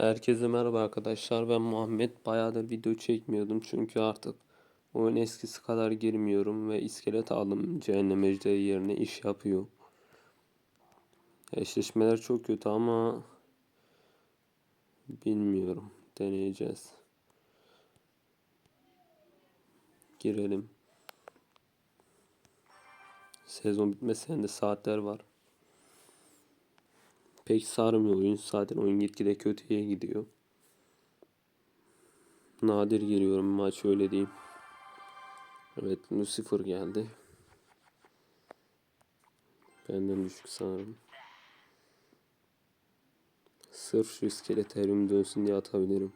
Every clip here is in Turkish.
Herkese merhaba arkadaşlar. Ben Muhammed. Bayağıdır video çekmiyordum çünkü artık oyun eskisi kadar girmiyorum ve iskelet aldım. Cehennem ejderi yerine iş yapıyor. Eşleşmeler çok kötü ama bilmiyorum. Deneyeceğiz. Girelim. Sezon bitmesine de saatler var. Pek sarmıyor oyun. Zaten oyun gitgide kötüye gidiyor. Nadir giriyorum maç öyle diyeyim. Evet Lucifer geldi. Benden düşük sanırım. Sırf şu iskeleterium dönsün diye atabilirim.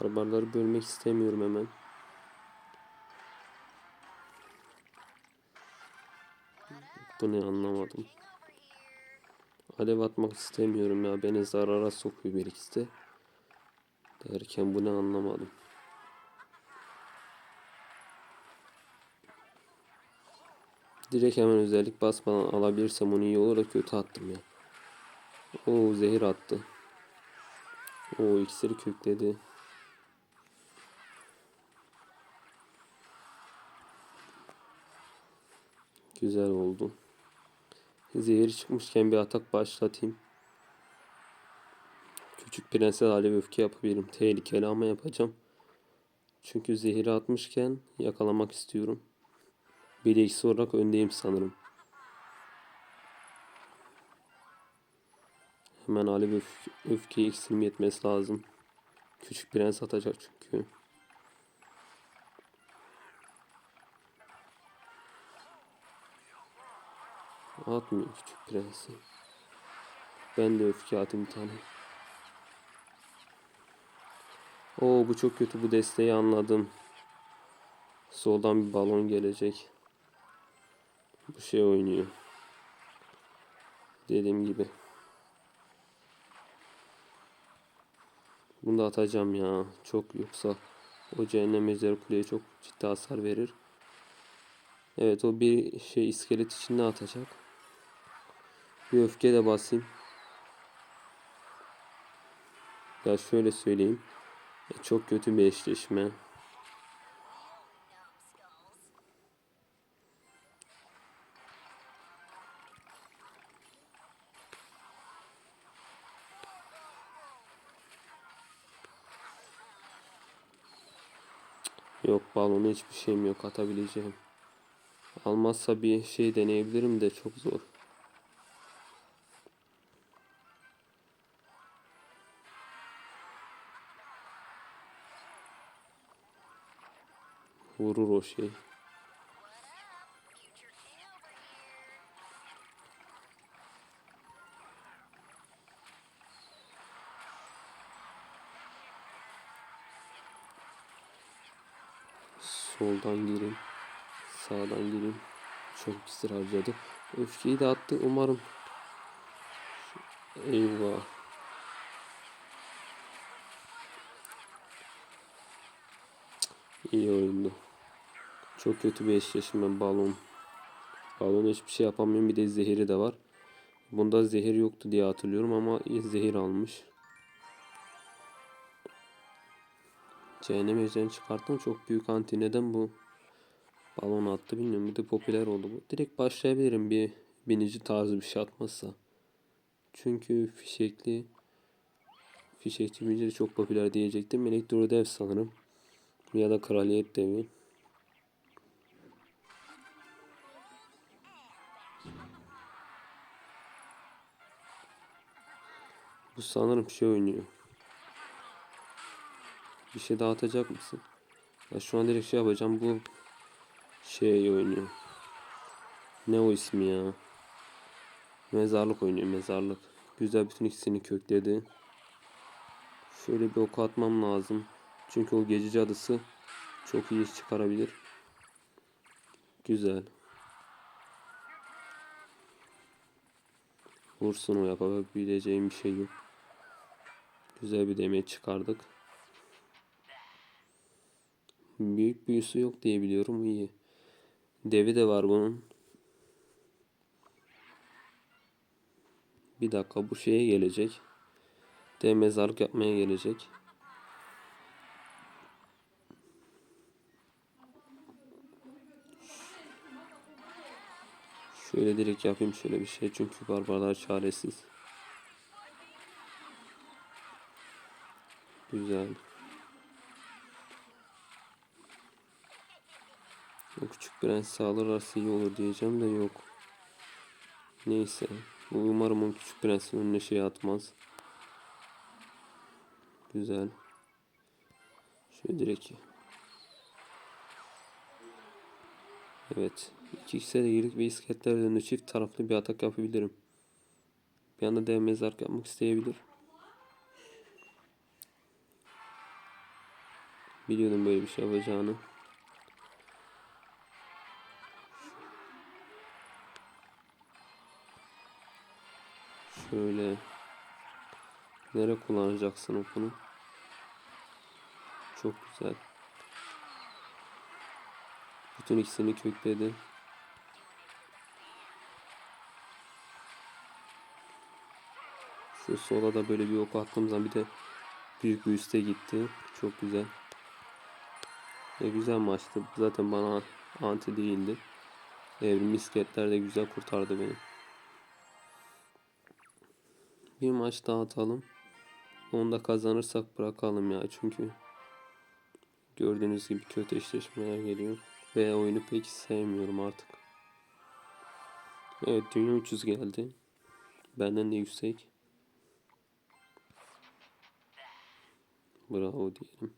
Barbarları bölmek istemiyorum hemen. Bu ne anlamadım. Alev atmak istemiyorum ya. Beni zarara sokuyor bir ikisi de. Derken bu ne anlamadım. Direkt hemen özellik basmadan alabilirsem onu iyi olur da kötü attım ya. O zehir attı. O iksiri kökledi. Güzel oldu. Zehir çıkmışken bir atak başlatayım. Küçük prenses alev öfke yapabilirim. Tehlikeli ama yapacağım. Çünkü zehiri atmışken yakalamak istiyorum. Bir eksi olarak öndeyim sanırım. Hemen alev öfke, öfke eksilim yetmesi lazım. Küçük prens atacak çünkü. Atmıyor küçük prensi. Ben de öfke atayım tane. Oo bu çok kötü bu desteği anladım. Soldan bir balon gelecek. Bu şey oynuyor. Dediğim gibi. Bunu da atacağım ya. Çok yoksa o cehennem ejderi kuleye çok ciddi hasar verir. Evet o bir şey iskelet içinde atacak. Bir öfke de basayım. Ya şöyle söyleyeyim. E, çok kötü bir eşleşme. Yok balonu hiçbir şeyim yok atabileceğim. Almazsa bir şey deneyebilirim de çok zor. Vurur o şey. Soldan girin. Sağdan girin. Çok pistir harcadı. Öfkeyi de attı umarım. Eyvah. İyi oyundu. Çok kötü bir eşleşme balon. Balon hiçbir şey yapamıyorum. Bir de zehiri de var. Bunda zehir yoktu diye hatırlıyorum ama zehir almış. Cehennem ejderini çıkarttım. Çok büyük anti. Neden bu? Balon attı bilmiyorum. Bir de popüler oldu bu. Direkt başlayabilirim bir binici tarzı bir şey atmazsa. Çünkü fişekli fişekçi binici çok popüler diyecektim. Elektro dev sanırım. Ya da kraliyet devi. Bu sanırım şey oynuyor. Bir şey dağıtacak mısın? Ya şu an direkt şey yapacağım. Bu şey oynuyor. Ne o ismi ya? Mezarlık oynuyor mezarlık. Güzel bütün ikisini kökledi. Şöyle bir ok atmam lazım. Çünkü o gece cadısı çok iyi iş çıkarabilir. Güzel. Vursun o yapabileceğim bir şey yok. Güzel bir demet çıkardık. Büyük büyüsü yok diye biliyorum. iyi. Devi de var bunun. Bir dakika bu şeye gelecek. De mezarlık yapmaya gelecek. Şöyle direkt yapayım şöyle bir şey çünkü barbarlar çaresiz. Güzel. O küçük prens sağlarlarsa iyi olur diyeceğim de yok. Neyse. Bu umarım o küçük prensin önüne şey atmaz. Güzel. Şöyle direkt. Evet. İki ikisine de girdik ve iskeletler çift taraflı bir atak yapabilirim. Bir anda dev mezarlık yapmak isteyebilir. Biliyordum böyle bir şey yapacağını. Şöyle. Nere kullanacaksın okunu? Çok güzel. Bütün ikisini kökledi. Şu sola da böyle bir ok attığım zaman bir de büyük bir üste gitti. Çok güzel. E güzel maçtı. Zaten bana anti değildi. Evrim misketler de güzel kurtardı beni. Bir maç daha atalım. Onu da kazanırsak bırakalım ya. Çünkü gördüğünüz gibi kötü eşleşmeler geliyor. Ve oyunu pek sevmiyorum artık. Evet dünya 300 geldi. Benden de yüksek. Bravo diyelim.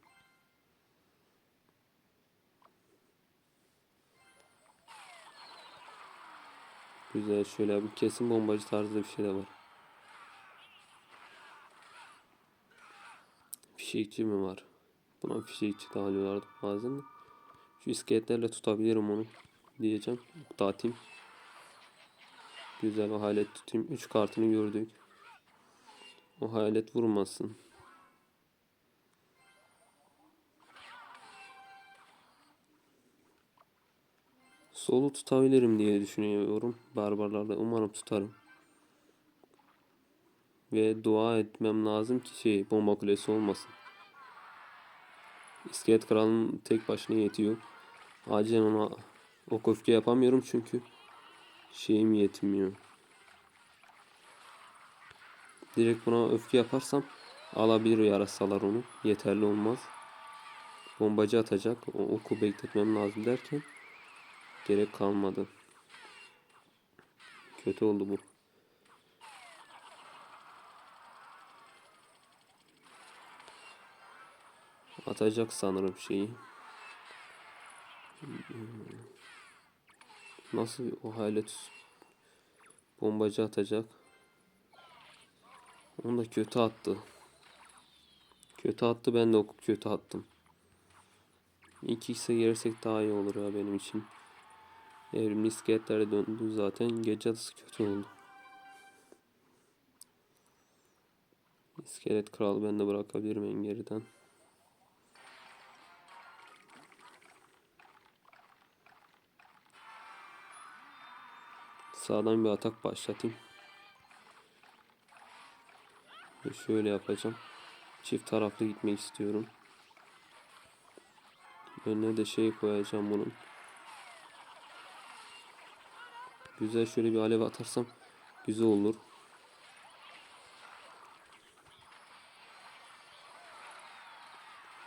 Güzel şöyle bir kesin bombacı tarzı bir şey de var. Fişekçi mi var? Buna fişekçi de alıyorlardı bazen de. Şu iskeletlerle tutabilirim onu diyeceğim. Dağıtayım. Güzel o hayalet tutayım. 3 kartını gördük. O hayalet vurmasın. Solu tutabilirim diye düşünüyorum. Barbarlarla umarım tutarım. Ve dua etmem lazım ki şey bomba kulesi olmasın. İskelet kralının tek başına yetiyor. Acilen ona o öfke yapamıyorum çünkü şeyim yetmiyor. Direkt buna öfke yaparsam alabilir yarasalar onu. Yeterli olmaz. Bombacı atacak. O oku bekletmem lazım derken gerek kalmadı. Kötü oldu bu. Atacak sanırım şeyi. Nasıl o hayalet bombacı atacak? Onu da kötü attı. Kötü attı ben de kötü attım. İki ise gelirsek daha iyi olur ya benim için. Evrimli iskeletlere döndü zaten. Gece adısı kötü oldu. İskelet kralı ben de bırakabilirim en geriden. Sağdan bir atak başlatayım. Ve şöyle yapacağım. Çift taraflı gitmek istiyorum. Önüne de şey koyacağım bunun. Güzel şöyle bir alev atarsam güzel olur.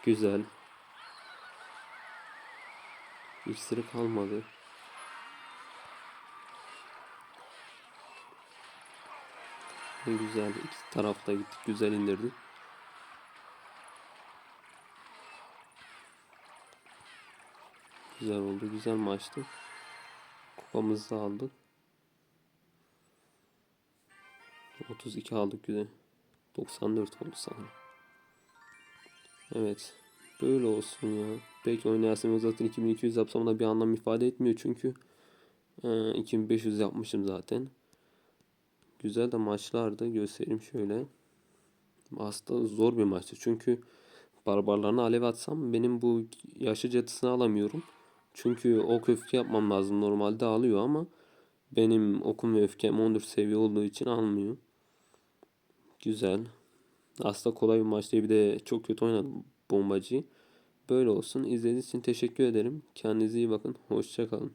Güzel. İksiri kalmadı. Güzel. İki tarafta gittik. Güzel indirdik. Güzel oldu. Güzel maçtı. Kupamızı aldık. 32 aldık güzel. 94 oldu sanırım. Evet. Böyle olsun ya. Belki oynayasım zaten 2200 yapsam da bir anlam ifade etmiyor çünkü e, 2500 yapmışım zaten. Güzel de maçlardı. Göstereyim şöyle. Aslında zor bir maçtı. Çünkü barbarlarına alev atsam benim bu yaşlı cadısını alamıyorum. Çünkü ok öfke yapmam lazım. Normalde alıyor ama benim okum ve öfkem 14 seviye olduğu için almıyor. Güzel. Aslında kolay bir maçtı. Bir de çok kötü oynadım bombacıyı. Böyle olsun. İzlediğiniz için teşekkür ederim. Kendinize iyi bakın. Hoşça kalın.